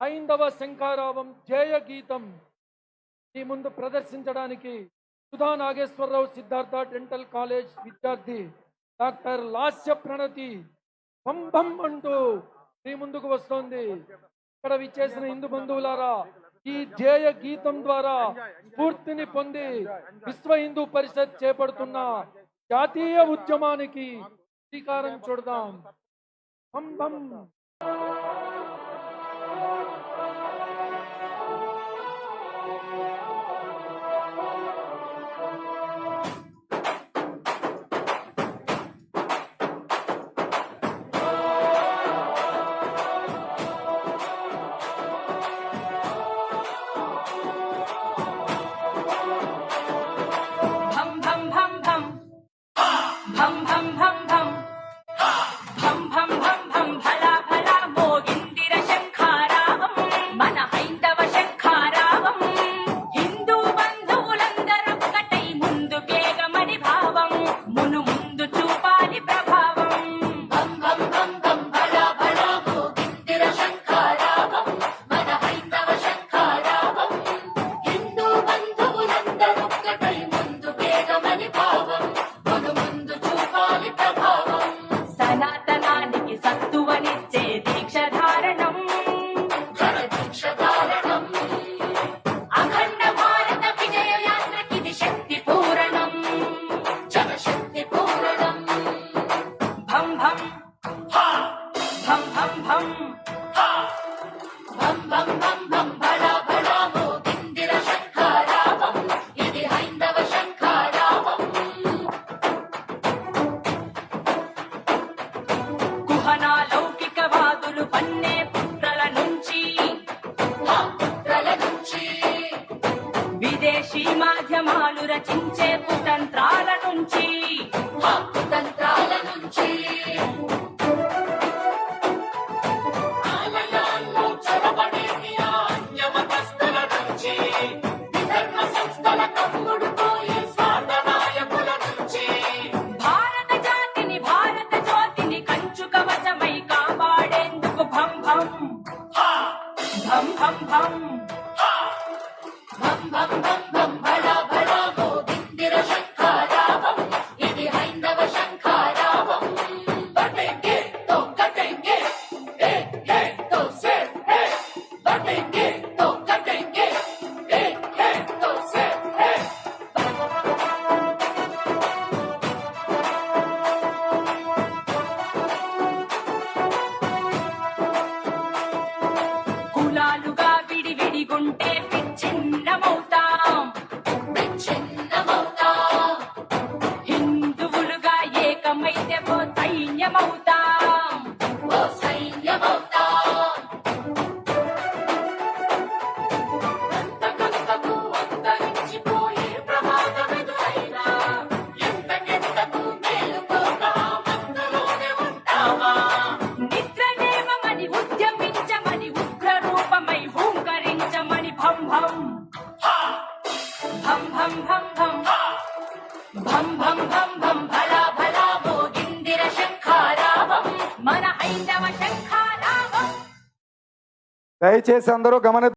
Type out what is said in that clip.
హైందవ శంఖారావం జయ గీతం. ఈ ముందు ప్రదర్శించడానికి సుధా నాగేశ్వరరావు సిద్ధార్థ డెంటల్ కాలేజ్ విద్యార్థి డాక్టర్ లాస్య ప్రణతి బం అంటూ మీ ముందుకు వస్తోంది. ఇక్కడ విచ్చేసిన హిందూ బంధువులారా ఈ జేయ గీతం ద్వారా స్ఫూర్తిని పొంది విశ్వ హిందూ పరిషత్ చేపడుతున్న జాతీయ ఉద్యమానికి శ్రీకారం చూడదాం. బం మాధ్యమాలు రచించే కుతంత్రాల నుంచి. కుతంత్రాల నుంచి. ఆలయాల్లో చొరబడే కాపాడేందుకు భం భం భం. bum bum bum bum bada. భం భం భం భం భం భం భం భం భలా భలా మోగిందిర శంఖారావం మన హైందవ శంఖారావం దయచేసి అందరూ గమని